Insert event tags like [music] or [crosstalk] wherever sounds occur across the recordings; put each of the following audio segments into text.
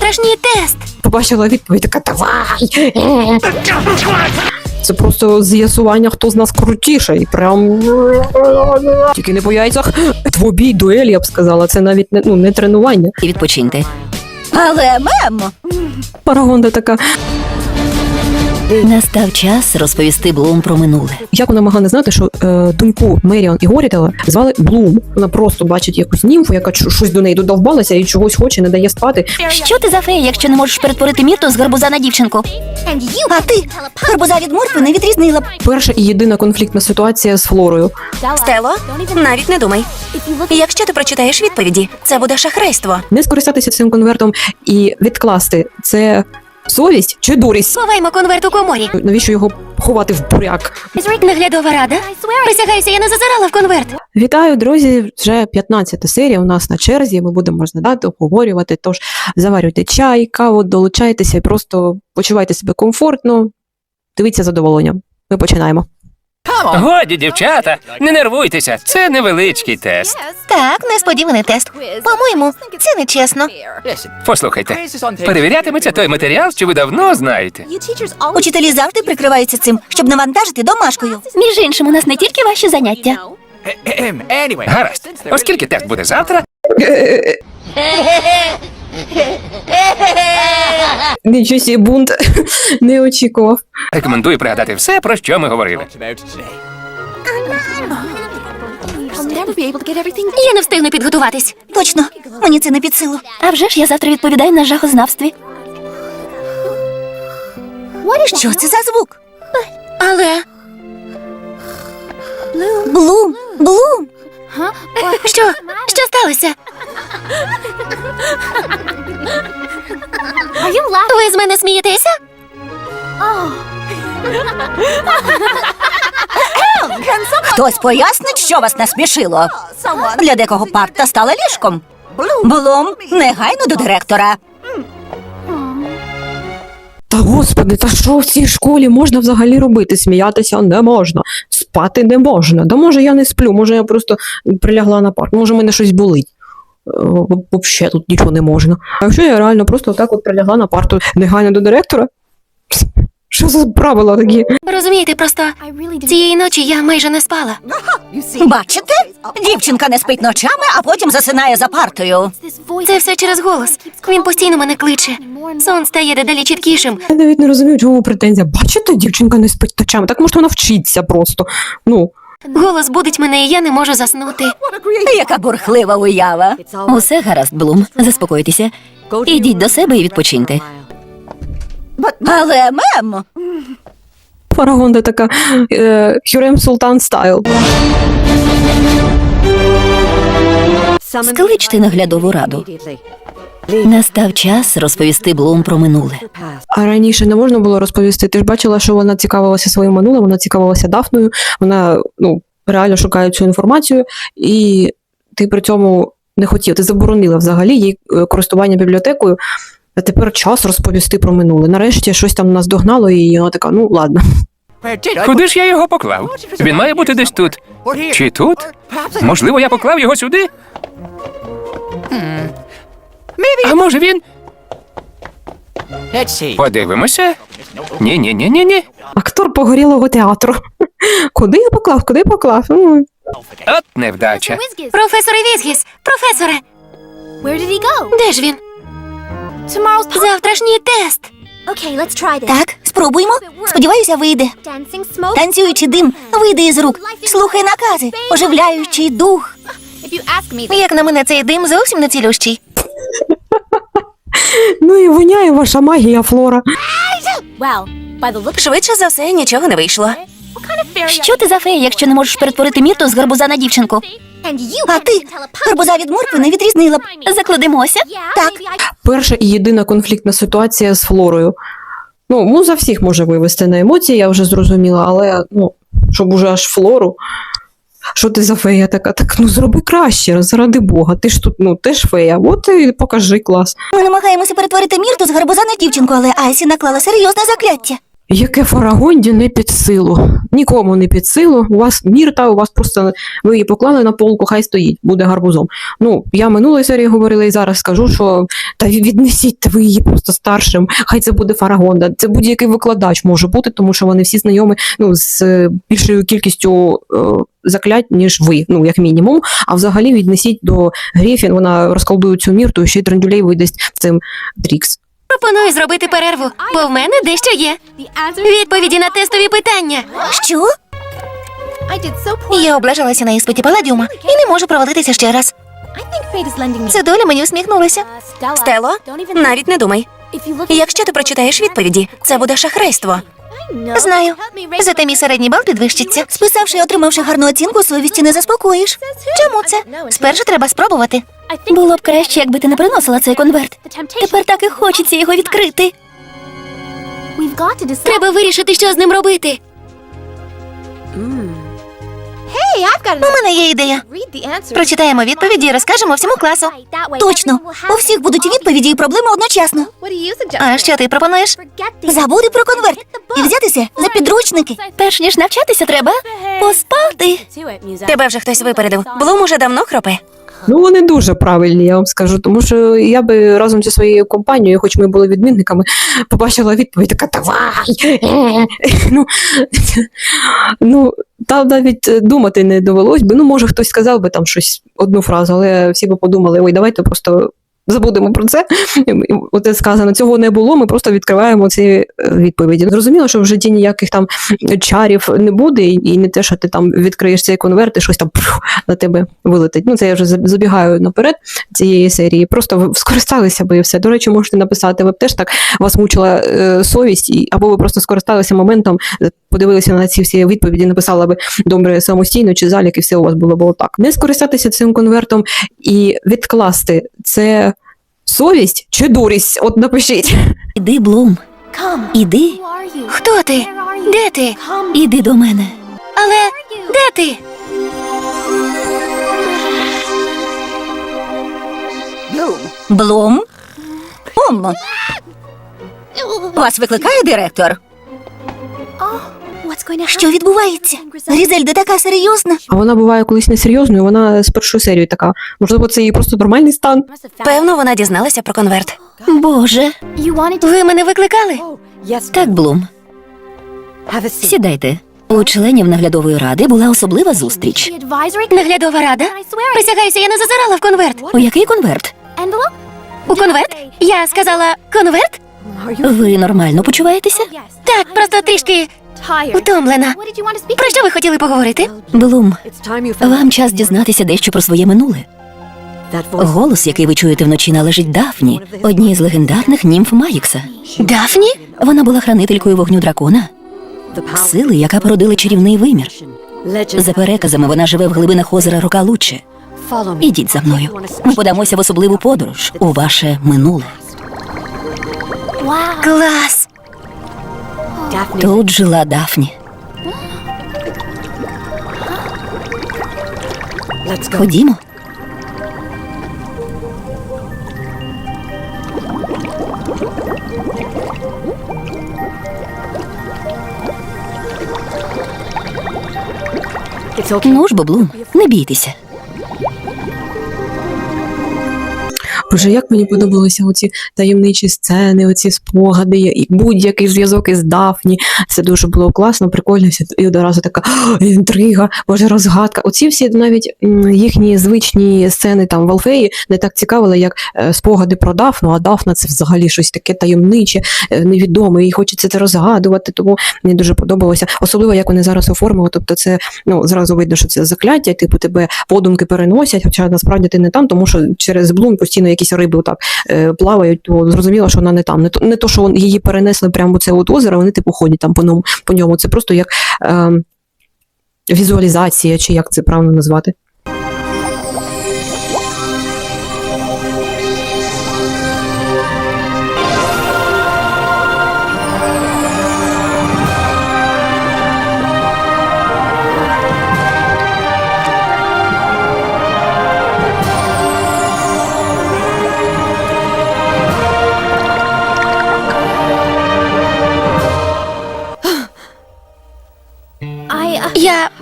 Завтрашній тест. Побачила відповідь, така давай. Це просто з'ясування, хто з нас крутіший. Прям тільки не по яйцях. Двобій, дуель, я б сказала. Це навіть не, ну, не тренування. і відпочиньте. Але мемо. Парагонда така. Настав час розповісти Блум про минуле. Як вона могла не знати, що е, доньку Меріан і Горітела звали Блум. Вона просто бачить якусь німфу, яка щось до неї додовбалася і чогось хоче, не дає спати. Що ти за фея, якщо не можеш перетворити мірту з гарбуза на дівчинку? А ти гарбуза від моркви не відрізнила б. Перша і єдина конфліктна ситуація з Флорою. Стело, навіть не думай. Якщо ти прочитаєш відповіді, це буде шахрайство. Не скористатися цим конвертом і відкласти це совість чи дурість. Ховаймо конверт у коморі. Навіщо його ховати в буряк? Наглядова рада. Присягаюся, я не зазирала в конверт. Вітаю, друзі! Вже 15 серія у нас на черзі. Ми будемо розглядати, обговорювати. Тож заварюйте чай, каву, долучайтеся і просто почувайте себе комфортно. Дивіться задоволенням. Ми починаємо. Годі, дівчата, не нервуйтеся, це невеличкий тест. Так, несподіваний тест. По-моєму, це нечесно. Послухайте, перевірятиметься той матеріал, що ви давно знаєте. Учителі завжди прикриваються цим, щоб навантажити домашкою. Між іншим, у нас не тільки ваші заняття. Гаразд, оскільки тест буде завтра, [laughs] Нічого сі бунт не очікував. рекомендую пригадати все, про що ми говорили. Я не встигну підготуватись. Точно, мені це не під силу. А вже ж я завтра відповідаю на жахознавстві. Що це за звук? Але Блум, Блум. Що? Що сталося? Ви з мене смієтеся? Хтось пояснить, що вас насмішило? Для декого парта стала ліжком. Блум, негайно до директора. Та господи, та що в цій школі можна взагалі робити? Сміятися не можна, спати не можна. Да може я не сплю, може я просто прилягла на парк, може мене щось болить. Взагалі тут нічого не можна. А якщо я реально просто так от прилягла на парту негайно до директора? Що за правила такі? Розумієте, просто цієї ночі я майже не спала. Бачите? Дівчинка не спить ночами, а потім засинає за партою. Це все через голос. Він постійно мене кличе. Сон стає дедалі чіткішим. Я навіть не розумію, чому претензія. Бачите, дівчинка не спить ночами. Так може вона вчиться просто. Ну, Голос будить мене, і я не можу заснути. Яка бурхлива уява. Усе гаразд, Блум. Заспокойтеся. Ідіть до себе і відпочиньте. Але мем, Фарагонда така е, Хюрем Султан стайл. скличте наглядову раду. Настав час розповісти Блум про минуле. А раніше не можна було розповісти. Ти ж бачила, що вона цікавилася своїм минулим, вона цікавилася Дафною, вона ну, реально шукає цю інформацію, і ти при цьому не хотів, ти заборонила взагалі їй е, користування бібліотекою. А тепер час розповісти про минуле. Нарешті щось там нас догнало, і вона така, ну ладно. Куди ж я його поклав? Він має бути десь тут. Чи тут? Можливо, я поклав його сюди? А може він? Подивимося. Ні, ні, ні, ні, ні. Актор погорілого театру. Куди я поклав? Куди поклав? Ну, От невдача. Професоре Візгіс, професоре, де ж він? Завтрашній тест. Так, спробуймо. Сподіваюся, вийде. Танцюючий дим вийде із рук. Слухай накази, оживляючий дух. Як на мене, цей дим зовсім не цілющий. [laughs] ну і воняє ваша магія, Флора. well, by the look, Швидше за все, нічого не вийшло. Що ти за фея, якщо не можеш перетворити мірту з гарбуза на дівчинку? А ти гарбуза від моркви не відрізнила б. Закладемося? Так. Перша і єдина конфліктна ситуація з Флорою. Ну, муза всіх може вивести на емоції, я вже зрозуміла, але ну, щоб уже аж Флору. Що ти за фея така? Так ну зроби краще, заради Бога. Ти ж тут, ну, ти ж фея, от і покажи клас. Ми намагаємося перетворити мірту з гарбуза на дівчинку, але Айсі наклала серйозне закляття. Яке Фарагонді не під силу. Нікому не під силу. У вас мірта, у вас просто ви її поклали на полку, хай стоїть, буде гарбузом. Ну, я минулої серії говорила і зараз скажу, що та віднесіть ви її просто старшим, хай це буде Фарагонда. Це будь-який викладач може бути, тому що вони всі знайомі ну, з е, більшою кількістю е, заклять, ніж ви, ну, як мінімум. А взагалі віднесіть до Гріфін, вона розколдує цю мірту, і ще й Драндюлей видасть цим Трікс. Пропоную зробити перерву, бо в мене дещо є. Відповіді на тестові питання. Що? Я облежалася на іспиті Паладіума і не можу провалитися ще раз. Це доля мені усміхнулася. Стело, навіть не думай. Якщо ти прочитаєш відповіді, це буде шахрайство. Знаю. Зате мій середній бал підвищиться. Списавши і отримавши гарну оцінку, совісті не заспокоїш. Чому це? Спершу треба спробувати. Було б краще, якби ти не приносила цей конверт. Тепер так і хочеться його відкрити. Треба вирішити, що з ним робити. У мене є ідея. Прочитаємо відповіді і розкажемо всьому класу. Точно. У всіх будуть відповіді, і проблеми одночасно. А що ти пропонуєш? Забути про конверт і взятися за підручники. Перш ніж навчатися, треба поспати. Тебе вже хтось випередив. Блум уже давно хропе. Ну, вони дуже правильні, я вам скажу, тому що я би разом зі своєю компанією, хоч ми були відмінниками, побачила відповідь така давай. [laughs] ну, [laughs] ну, там навіть думати не довелось би. Ну, може, хтось сказав би там щось, одну фразу, але всі би подумали, ой, давайте просто. Забудемо про це. Оце сказано, цього не було. Ми просто відкриваємо ці е, відповіді. Зрозуміло, що в житті ніяких там чарів не буде, і не те, що ти там відкриєш цей конверт і щось там пф, на тебе вилетить. Ну це я вже забігаю наперед цієї серії. Просто скористалися би і все. До речі, можете написати, ви б теж так вас мучила е, совість, і, або ви просто скористалися моментом, подивилися на ці всі відповіді, написали би добре самостійно чи залік, і все у вас було б отак. Не скористатися цим конвертом і відкласти це совість чи дурість? От напишіть. Іди, Блум, іди? Хто ти? Де ти? Іди до мене. Але де ти? Блум? Блум, вас викликає директор? Що відбувається? Грізельда така серйозна. А вона буває колись несерйозною, вона з першої серії така. Можливо, це її просто нормальний стан. Певно, вона дізналася про конверт. Боже. Ви мене викликали? Так, Блум. Сідайте. У членів наглядової ради була особлива зустріч. Наглядова рада? Присягаюся, я не зазирала в конверт. У який конверт? У конверт? Я сказала конверт? Ви нормально почуваєтеся? Так, просто трішки. Утомлена. Про що ви хотіли поговорити? Блум, вам час дізнатися дещо про своє минуле. Голос, який ви чуєте вночі, належить Дафні, одній з легендарних німф Маїкса. Дафні? Вона була хранителькою вогню дракона, сили, яка породила чарівний вимір. За переказами, вона живе в глибинах озера Рока Рокалуче. Ідіть за мною. Ми подамося в особливу подорож у ваше минуле. Wow. Клас! Тут жила Дафні. Ходімо. Ну ж, бо, Блум, не бійтеся. Боже, як мені подобалися оці таємничі сцени, оці спогади, і будь-який зв'язок із Дафні. Це дуже було класно, прикольно. І одразу така інтрига, боже, розгадка. Оці всі навіть їхні звичні сцени там в Алфеї не так цікавили, як е, спогади про Дафну, а Дафна це взагалі щось таке таємниче, е, невідоме, і хочеться це розгадувати. Тому мені дуже подобалося. Особливо як вони зараз оформили. Тобто, це ну зразу видно, що це закляття, типу тебе подумки переносять, хоча насправді ти не там, тому що через блум постійно якісь риби отак е, плавають, то зрозуміло, що вона не там. Не то, не то що її перенесли прямо це от озеро, вони типу ходять там по ньому. По ньому. Це просто як е, візуалізація, чи як це правильно назвати.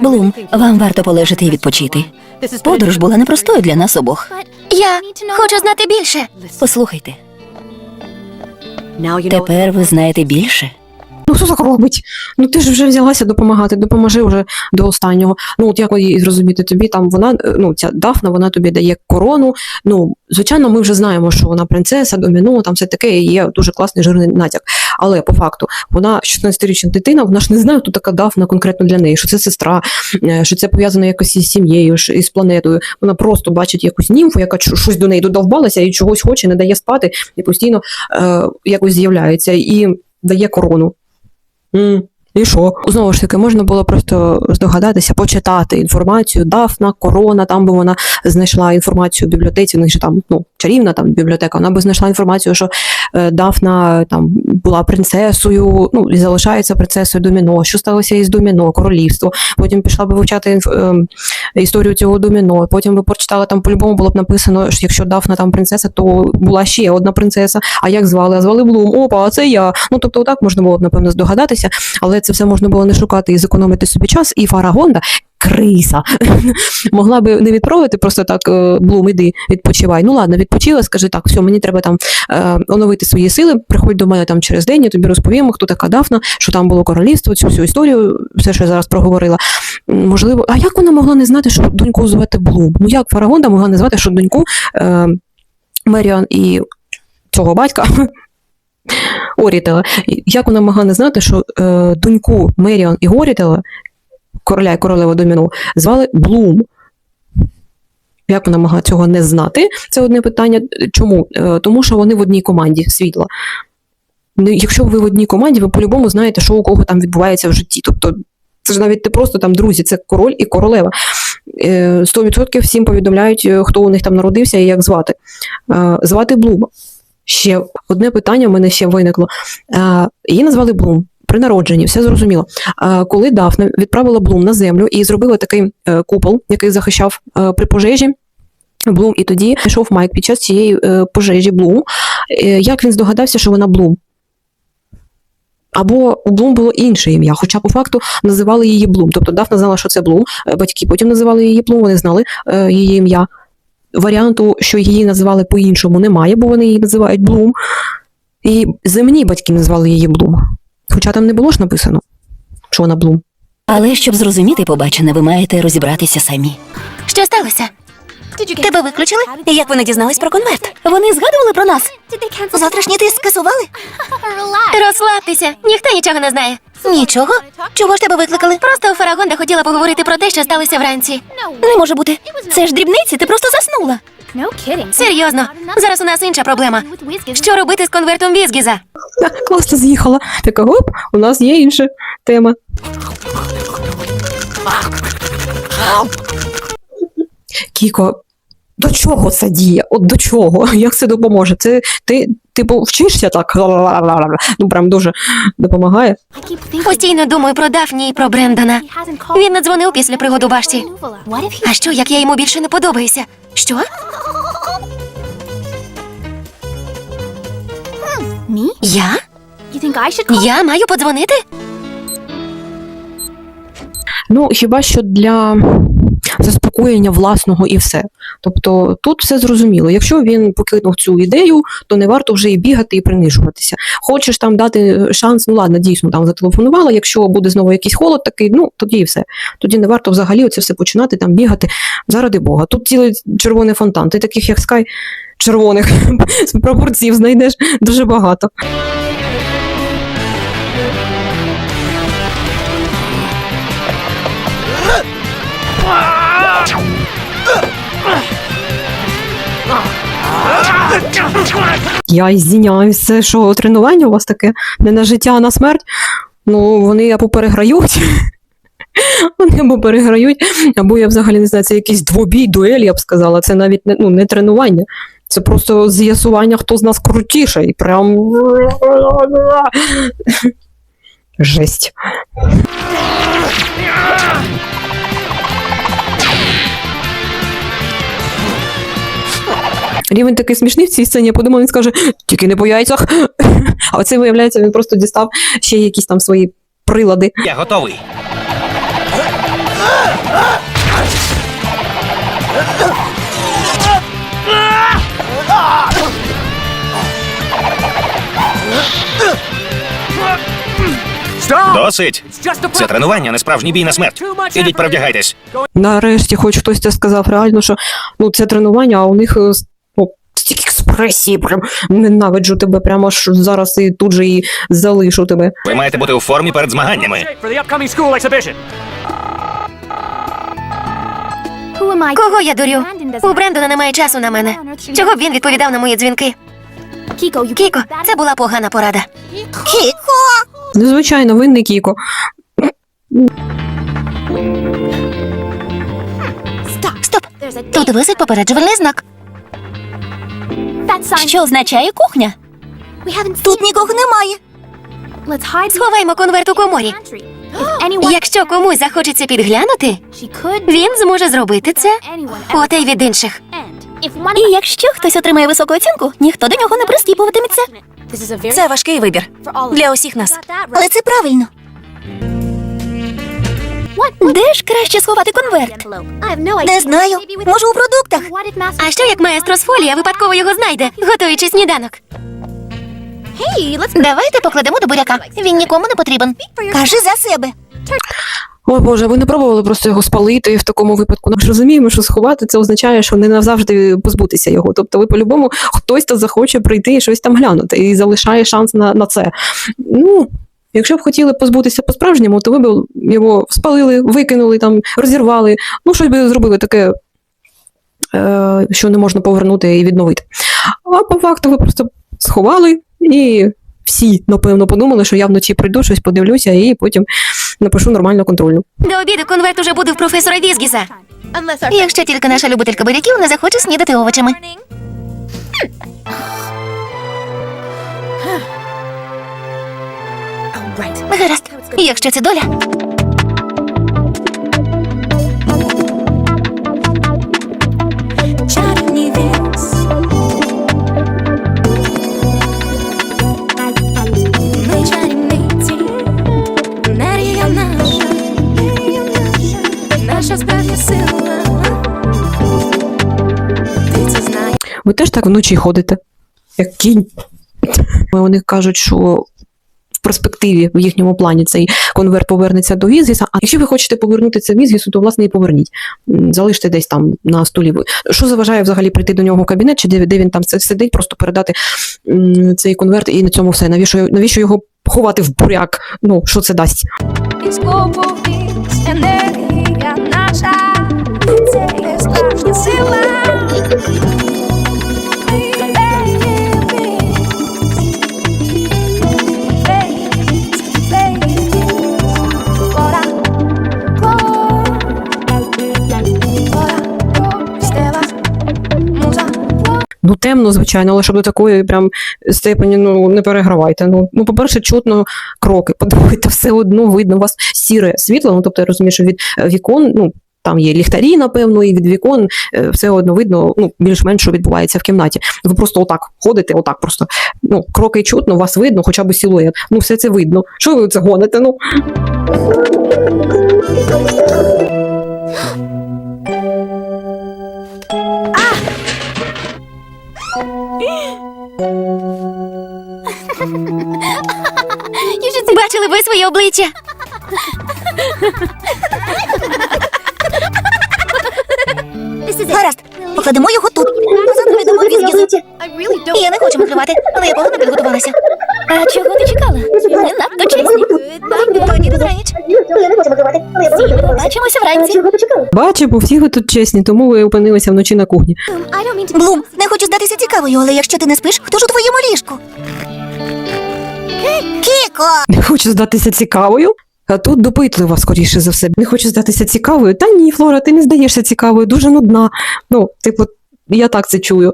Блум, вам варто полежати і відпочити. Подорож була непростою для нас обох. Я хочу знати більше. Послухайте, тепер ви знаєте більше. Ну, що так робить? Ну ти ж вже взялася допомагати, допоможи вже до останнього. Ну, от як її зрозуміти тобі, там вона, ну, ця Дафна, вона тобі дає корону. Ну, звичайно, ми вже знаємо, що вона принцеса, доміно, там все таке, і є дуже класний жирний натяк. Але по факту, вона 16-річна дитина, вона ж не знає, хто така Дафна конкретно для неї, що це сестра, е, що це пов'язано якось із сім'єю, із планетою. Вона просто бачить якусь німфу, яка щось до неї додовбалася і чогось хоче, не дає спати, і постійно е, якось з'являється і дає корону. М, І що? Знову ж таки, можна було просто здогадатися, почитати інформацію. Дафна, корона, там би вона знайшла інформацію в бібліотеці. У них же там ну, чарівна там бібліотека. Вона би знайшла інформацію, що е, Дафна там була принцесою, ну і залишається принцесою доміно. Що сталося із доміно, королівство. Потім пішла би вивчати ем, історію цього доміно. Потім би прочитала там по-любому було б написано, що якщо Дафна там принцеса, то була ще одна принцеса. А як звали? А звали Блум. Опа, а це я. Ну тобто, отак можна було б напевно здогадатися, але це все можна було не шукати і зекономити собі час. І Фарагонда. Криса [laughs] могла би не відправити просто так е, Блум, іди відпочивай. Ну ладно, відпочила, скажи так, все, мені треба там е, оновити свої сили. Приходь до мене там через день, я тобі розповім, хто така Дафна, що там було королівство, цю всю історію, все, що я зараз проговорила. Можливо, а як вона могла не знати, що доньку звати Блум? Ну як Фарагонда могла не знати, що доньку е, Меріан і цього батька [laughs] Орітела. Як вона могла не знати, що е, доньку Меріан і Орітела, короля і королева Доміно, звали Блум? Як вона могла цього не знати? Це одне питання. Чому? Е, тому що вони в одній команді світла. Ну, Якщо ви в одній команді, ви по-любому знаєте, що у кого там відбувається в житті. Тобто, це ж навіть не просто там друзі, це король і королева. Е, 100% всім повідомляють, е, хто у них там народився і як звати. Е, Звати Блума. Ще одне питання в мене ще виникло. Е, Її назвали Блум. При народженні, все зрозуміло. Коли Дафна відправила Блум на землю і зробила такий е, купол, який захищав е, при пожежі, Блум, і тоді пішов Майк під час цієї е, пожежі Блум. Як він здогадався, що вона Блум? Або у Блум було інше ім'я, хоча по факту називали її Блум. Тобто Дафна знала, що це Блум, батьки потім називали її Блум, вони знали її ім'я. Варіанту, що її називали по-іншому, немає, бо вони її називають Блум. І земні батьки назвали її Блум. Хоча там не було ж написано, що вона Блум. Але щоб зрозуміти побачене, ви маєте розібратися самі. Що сталося? Тебе виключили? Як вони дізнались про конверт? Вони згадували про нас. Завтрашній тиск скасували? Розслабтеся, ніхто нічого не знає. Нічого? Чого ж тебе викликали? Просто Фарагонда хотіла поговорити про те, що сталося вранці. Не може бути. Це ж дрібниці, ти просто заснула. Серйозно, зараз у нас інша проблема. Що робити з конвертом Візгіза? [laughs] Класно з'їхала. Така гоп, у нас є інша тема. Кіко, до чого це діє? От до чого? [laughs] Як це допоможе? Це ти, типу, вчишся так? Ну, прям дуже допомагає. Постійно думаю про Дафні і про Брендона. Він надзвонив після пригоду башті. А що, як я йому більше не подобаюся? Що? [laughs] Я? You think I should call? Я маю подзвонити? Ну, хіба що для заспокоєння власного і все. Тобто тут все зрозуміло. Якщо він покинув цю ідею, то не варто вже і бігати і принижуватися. Хочеш там дати шанс, ну ладно, дійсно там зателефонувала. Якщо буде знову якийсь холод такий, ну тоді і все. Тоді не варто взагалі оце все починати там бігати заради Бога. Тут цілий червоний фонтан. Ти таких, як Скай, червоних [laughs] пропорцій знайдеш дуже багато. Я ізвиняюсь, що тренування у вас таке? Не на життя, а на смерть? Ну, вони або переграють. [laughs] Вони або переграють, або я взагалі не знаю, це якийсь двобій, дуель, я б сказала. Це навіть ну, не тренування. Це просто з'ясування, хто з нас крутіший. Прям. [laughs] Жесть. Рівень такий смішний в цій сцені, я подумав, він скаже, тільки не по яйцях. [laughs] А оце, виявляється, він просто дістав ще якісь там свої прилади. Я готовий. Досить. Це тренування, не справжній бій на смерть. Ідіть перевдягайтесь. Нарешті, хоч хтось це сказав реально, що ну це тренування, а у них е, о, стільки експресії, прям ненавиджу тебе, прямо аж зараз і тут же і залишу тебе. Ви маєте бути у формі перед змаганнями. Кого я дурю? У Брендона немає часу на мене. Чого б він відповідав на мої дзвінки? Кіко, це була погана порада. Ну, звичайно, винний Кіко. Стоп! Тут висить попереджувальний знак. Що означає кухня? Тут нікого немає. Сховаймо конверт у коморі. [gasps] Якщо комусь захочеться підглянути, він зможе зробити це Anyone. оте й від інших. І якщо хтось отримає високу оцінку, ніхто до нього не прискіпуватиметься. Це важкий вибір для усіх нас. Але це правильно. Де ж краще сховати конверт? Не знаю. Може, у продуктах. А що як маестро з фолія випадково його знайде, готуючи сніданок? Давайте покладемо до буряка. Він нікому не потрібен. Кажи за себе. Ой Боже, ви не пробували просто його спалити в такому випадку. Ми ж розуміємо, що сховати це означає, що не назавжди позбутися його. Тобто, ви по-любому хтось то захоче прийти і щось там глянути, і залишає шанс на, на це. Ну. Якщо б хотіли позбутися по-справжньому, то ви б його спалили, викинули, там, розірвали, ну, щось би зробили таке, е, що не можна повернути і відновити. А по факту ви просто сховали і всі, напевно, подумали, що я вночі прийду, щось подивлюся, і потім напишу нормально контрольну. До обіду конверт уже буде в професора Візгіса. Якщо тільки наша любителька буряків не захоче снідати овочами. Гаразд. Якщо це доля. Ви теж так вночі ходите, як кінь. Вони кажуть, що в перспективі в їхньому плані цей конверт повернеться до Візгіса. А якщо ви хочете повернути це Візгісу, то власне і поверніть. Залиште десь там на столі. Що заважає взагалі прийти до нього в кабінет, чи де, де він там сидить, просто передати цей конверт і на цьому все. Навіщо, навіщо його ховати в буряк? Ну, що це дасть? Енергія наша, це є справжня сила. Ну, темно, звичайно, але щоб до такої прям степені ну не перегравайте. Ну, ну по-перше, чутно кроки. [laughs] По-друге, та все одно видно у вас сіре світло. Ну тобто я розумію, що від е, вікон, ну там є ліхтарі, напевно, і від вікон е, все одно видно, ну більш-менш що відбувається в кімнаті. Ви просто отак ходите, отак просто. Ну, кроки чутно, вас видно, хоча б силует. Ну, все це видно. Що ви це гоните? Ну [laughs] Бачили ви своє обличчя? Гаразд, покладемо його тут. Завтра йдемо в Візгісу. I. Я не хочу мандрувати, але я погано підготувалася. А чого ти чекала? Ми надто чесні. Тоді добраніч. Побачимося вранці. бачимо, всі ви тут чесні, тому ви опинилися вночі на кухні. Блум, не хочу здатися цікавою, але якщо ти не спиш, хто ж у твоєму ліжку? Кіко! Не хочу здатися цікавою. А тут допитлива, скоріше за все. Не хочу здатися цікавою. Та ні, Флора, ти не здаєшся цікавою, дуже нудна. Ну, типу, я так це чую.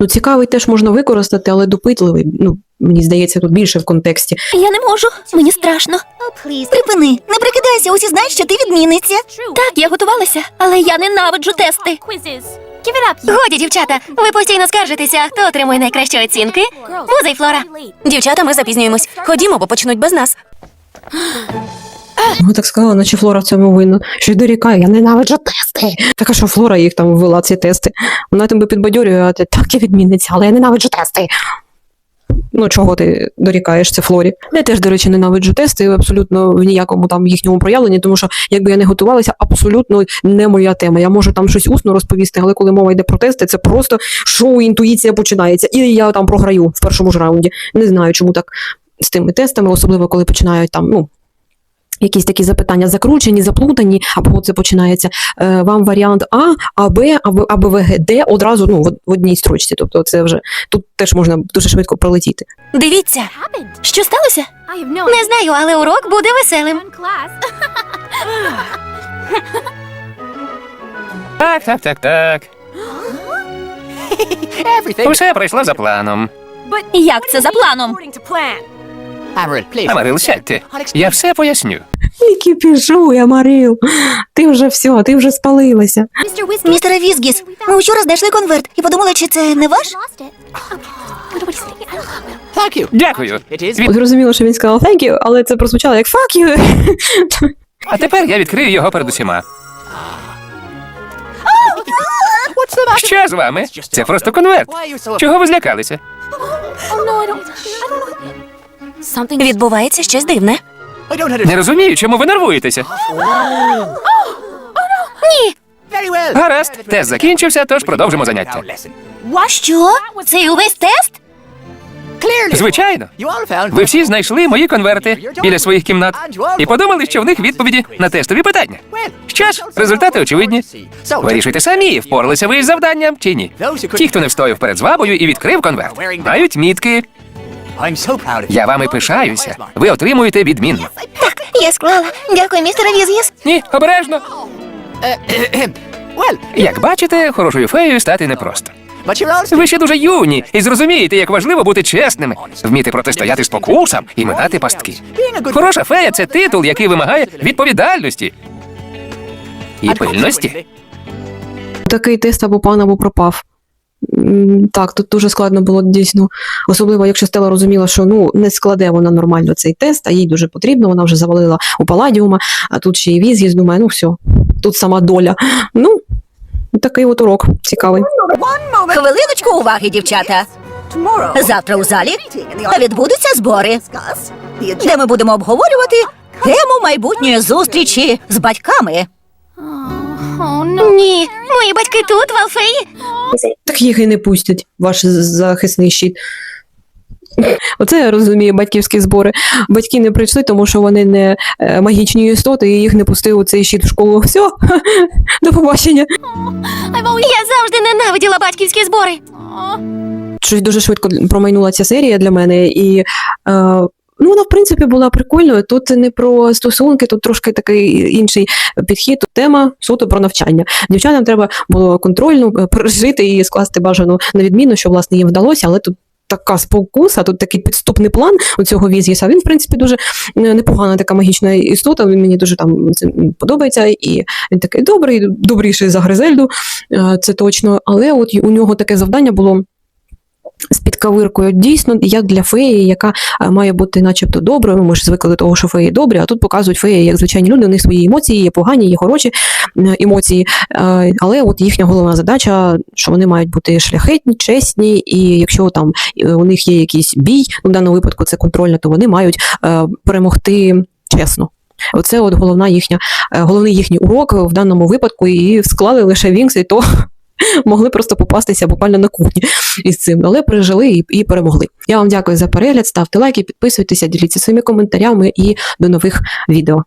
Ну, цікавий теж можна використати, але допитливий, ну, мені здається, тут більше в контексті. Я не можу, мені страшно. Oh. Припини, не прикидайся, усі знають, що ти відмінниця. Так, я готувалася, але я ненавиджу тести. Give it up. Годі, дівчата, ви постійно скаржитеся, хто отримує найкращі оцінки? Муза Флора. Дівчата, ми запізнюємось. Ходімо, бо почнуть без нас. Ну, так сказала, наче Флора в цьому винна. Що й дорікає, я ненавиджу тести. Так що Флора їх там ввела ці тести. Вона тебе підбадьорює, а ти так і відмінниця, але я ненавиджу тести. Ну, чого ти дорікаєш це Флорі? Я теж, до речі, ненавиджу тести абсолютно в ніякому там їхньому проявленні, тому що якби я не готувалася, абсолютно не моя тема. Я можу там щось усно розповісти, але коли мова йде про тести, це просто шоу, інтуїція починається. І я там програю в першому ж раунді. Не знаю, чому так з тими тестами, особливо коли починають там, ну. Якісь такі запитання закручені, заплутані, або це починається е, вам варіант А, А, Б, або або В, Г, Д одразу ну, в, в одній строчці. Тобто це вже тут теж можна дуже швидко пролетіти. Дивіться, що сталося? Не знаю, але урок буде веселим. Так, так, так, так. Усе пройшло за планом. Як це за планом? Амарил, сядьте. Я все поясню. Які піжу, я Марил. Ти вже все, ти вже спалилася. Містере Візгіс, ми вчора знайшли конверт і подумали, чи це не ваш? Дякую. Зрозуміло, що він сказав thank you, але це прозвучало як fuck you. А тепер я відкрию його перед усіма. Що з вами? Це просто конверт. Чого ви злякалися? Something Відбувається щось дивне. Не розумію, чому ви нервуєтеся. Ні. Гаразд, тест закінчився, тож продовжимо заняття. Що? Це увесь тест? Звичайно, ви всі знайшли мої конверти біля своїх кімнат і подумали, що в них відповіді на тестові питання. Що ж, результати очевидні. Вирішуйте самі, впоралися ви із завданням чи ні. Ті, хто не встояв перед звабою і відкрив конверт, мають мітки. Я вами пишаюся. Ви отримуєте відмінно. Я склала. Дякую, містере Візгіс. Ні, обережно. Як бачите, хорошою феєю стати непросто. Ви ще дуже юні і зрозумієте, як важливо бути чесними, вміти протистояти спокусам і минати пастки. Хороша фея це титул, який вимагає відповідальності і пильності. Такий тест або пан, або пропав. Так, тут дуже складно було дійсно, особливо якщо Стела розуміла, що ну не складе вона нормально цей тест, а їй дуже потрібно, вона вже завалила у паладіума, а тут ще й візгіс, думає, ну все, тут сама доля. Ну, такий от урок цікавий. Хвилиночку уваги, дівчата. Завтра у залі відбудуться збори, де ми будемо обговорювати тему майбутньої зустрічі з батьками. No. Ні, мої батьки тут, в Алфеї. Так їх і не пустять, ваш захисний щит. Оце я розумію батьківські збори. Батьки не прийшли, тому що вони не е, магічні істоти, і їх не пустили у цей щит в школу. Все, [laughs] до побачення. Я завжди ненавиділа батьківські збори. Щось дуже швидко промайнула ця серія для мене, і е, ну, вона, в принципі, була прикольною. Тут не про стосунки, тут трошки такий інший підхід. Тут тема суто про навчання. Дівчатам треба було контрольну е, пережити і скласти бажану на відміну, що власне їм вдалося, але тут. Така спокуса, тут такий підступний план у цього візгіса. Він, в принципі, дуже непогана така магічна істота. Він мені дуже там подобається. І він такий добрий, добріший за Гризельду, е, це точно. Але от у нього таке завдання було з підкавиркою. Дійсно, як для феї, яка е, має бути начебто доброю. Ми ж звикли до того, що феї добрі, а тут показують феї як звичайні люди, у них свої емоції, є погані, є хороші е, емоції. Е, Але от їхня головна задача, що вони мають бути шляхетні, чесні, і якщо там у них є якийсь бій, ну, в даному випадку це контрольно, то вони мають перемогти чесно. Оце от головна їхня, головний їхній урок в даному випадку, і склали лише Вінкс, і то могли просто попастися буквально на кухні із цим, але пережили і, і перемогли. Я вам дякую за перегляд, ставте лайки, підписуйтеся, діліться своїми коментарями і до нових відео.